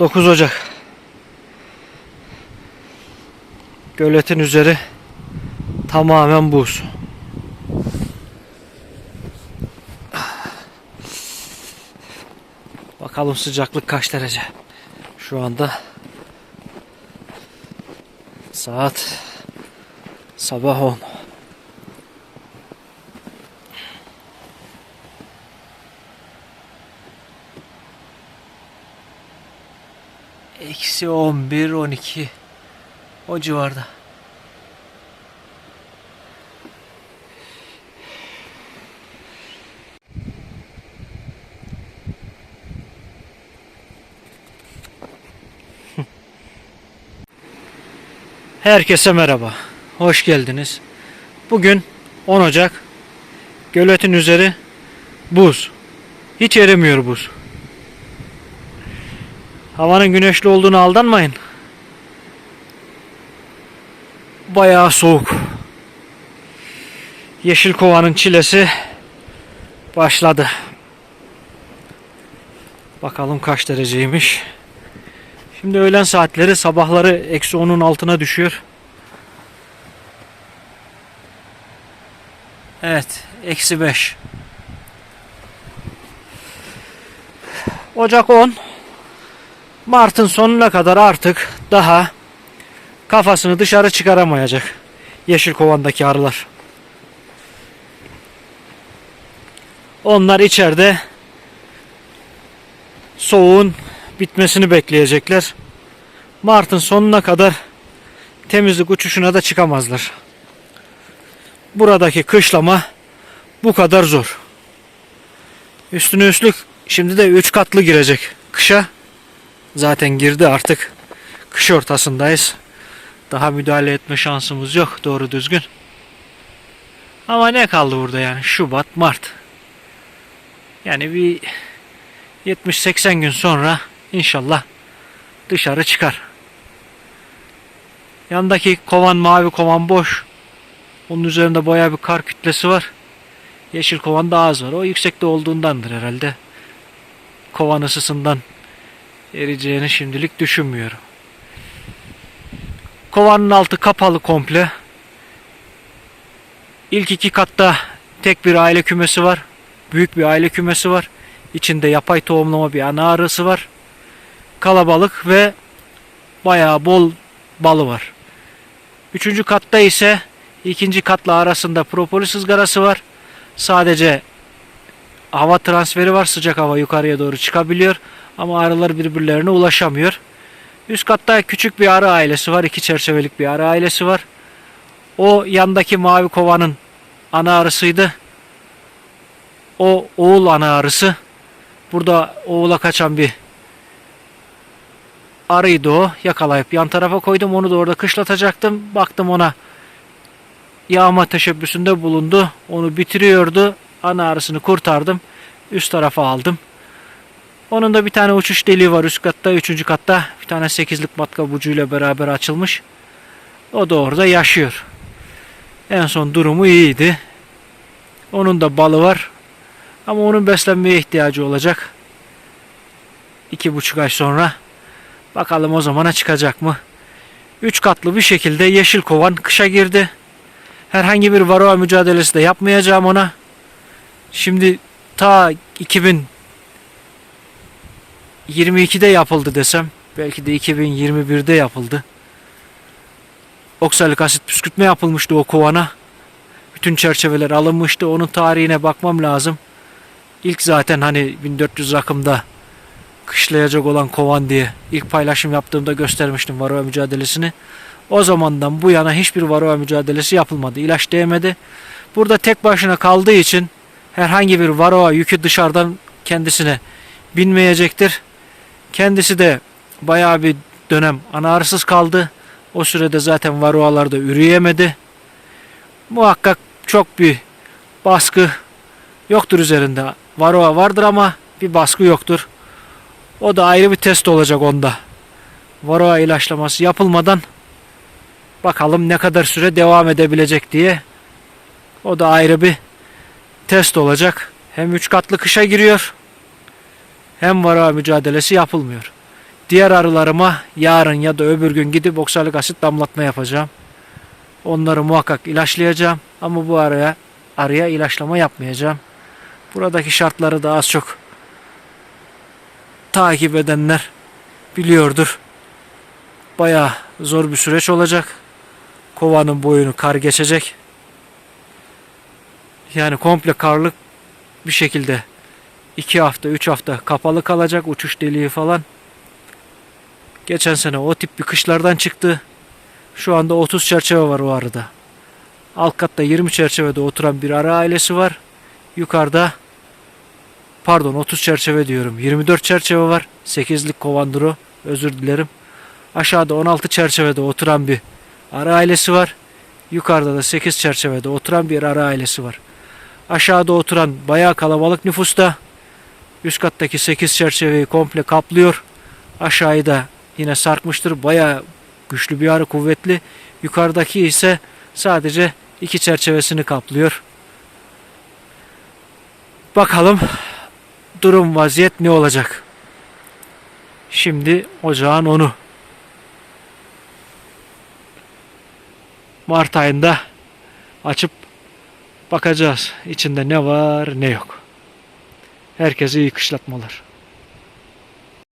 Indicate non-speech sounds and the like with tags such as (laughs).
9 Ocak. Göletin üzeri tamamen buz. Bakalım sıcaklık kaç derece. Şu anda saat sabah 10. Eksi 11, 12 o civarda. (laughs) Herkese merhaba. Hoş geldiniz. Bugün 10 Ocak. Göletin üzeri buz. Hiç erimiyor buz. Havanın güneşli olduğunu aldanmayın. Bayağı soğuk. Yeşil kovanın çilesi başladı. Bakalım kaç dereceymiş. Şimdi öğlen saatleri sabahları eksi 10'un altına düşüyor. Evet eksi 5. Ocak 10. Mart'ın sonuna kadar artık daha kafasını dışarı çıkaramayacak yeşil kovandaki arılar. Onlar içeride soğuğun bitmesini bekleyecekler. Mart'ın sonuna kadar temizlik uçuşuna da çıkamazlar. Buradaki kışlama bu kadar zor. Üstüne üstlük şimdi de 3 katlı girecek kışa. Zaten girdi artık. Kış ortasındayız. Daha müdahale etme şansımız yok doğru düzgün. Ama ne kaldı burada yani? Şubat, Mart. Yani bir 70-80 gün sonra inşallah dışarı çıkar. Yandaki kovan mavi kovan boş. Onun üzerinde bayağı bir kar kütlesi var. Yeşil kovan daha az var. O yüksekte olduğundandır herhalde. Kovan ısısından eriyeceğini şimdilik düşünmüyorum. Kovanın altı kapalı komple. İlk iki katta tek bir aile kümesi var. Büyük bir aile kümesi var. İçinde yapay tohumlama bir ana arısı var. Kalabalık ve bayağı bol balı var. Üçüncü katta ise ikinci katla arasında propolis ızgarası var. Sadece hava transferi var. Sıcak hava yukarıya doğru çıkabiliyor. Ama arılar birbirlerine ulaşamıyor. Üst katta küçük bir arı ailesi var. iki çerçevelik bir arı ailesi var. O yandaki mavi kovanın ana arısıydı. O oğul ana arısı. Burada oğula kaçan bir arıydı o. Yakalayıp yan tarafa koydum. Onu da orada kışlatacaktım. Baktım ona yağma teşebbüsünde bulundu. Onu bitiriyordu. Ana arısını kurtardım. Üst tarafa aldım. Onun da bir tane uçuş deliği var üst katta. Üçüncü katta bir tane sekizlik matkap ucuyla beraber açılmış. O da orada yaşıyor. En son durumu iyiydi. Onun da balı var. Ama onun beslenmeye ihtiyacı olacak. İki buçuk ay sonra. Bakalım o zamana çıkacak mı? Üç katlı bir şekilde yeşil kovan kışa girdi. Herhangi bir varroa mücadelesi de yapmayacağım ona. Şimdi ta 2022'de yapıldı desem. Belki de 2021'de yapıldı. Oksalik asit püskürtme yapılmıştı o kovana. Bütün çerçeveler alınmıştı. Onun tarihine bakmam lazım. İlk zaten hani 1400 rakımda kışlayacak olan kovan diye ilk paylaşım yaptığımda göstermiştim varroa mücadelesini. O zamandan bu yana hiçbir varroa mücadelesi yapılmadı. İlaç değmedi. Burada tek başına kaldığı için herhangi bir varroa yükü dışarıdan kendisine binmeyecektir. Kendisi de bayağı bir dönem ana arısız kaldı. O sürede zaten varroalar da üreyemedi. Muhakkak çok bir baskı yoktur üzerinde. Varroa vardır ama bir baskı yoktur. O da ayrı bir test olacak onda. Varroa ilaçlaması yapılmadan bakalım ne kadar süre devam edebilecek diye. O da ayrı bir test olacak. Hem üç katlı kışa giriyor hem varroa mücadelesi yapılmıyor. Diğer arılarıma yarın ya da öbür gün gidip oksalik asit damlatma yapacağım. Onları muhakkak ilaçlayacağım ama bu araya arıya ilaçlama yapmayacağım. Buradaki şartları da az çok takip edenler biliyordur. Bayağı zor bir süreç olacak. Kovanın boyunu kar geçecek. Yani komple karlık bir şekilde 2 hafta 3 hafta kapalı kalacak uçuş deliği falan. Geçen sene o tip bir kışlardan çıktı. Şu anda 30 çerçeve var o arıda. Alt katta 20 çerçevede oturan bir arı ailesi var. Yukarıda pardon 30 çerçeve diyorum. 24 çerçeve var. 8'lik kovanduro. Özür dilerim. Aşağıda 16 çerçevede oturan bir arı ailesi var. Yukarıda da 8 çerçevede oturan bir arı ailesi var. Aşağıda oturan bayağı kalabalık nüfusta. Üst kattaki 8 çerçeveyi komple kaplıyor. Aşağıyı da yine sarkmıştır. Bayağı güçlü bir arı kuvvetli. Yukarıdaki ise sadece iki çerçevesini kaplıyor. Bakalım durum vaziyet ne olacak? Şimdi ocağın onu. Mart ayında açıp bakacağız içinde ne var ne yok. Herkese iyi kışlatmalar.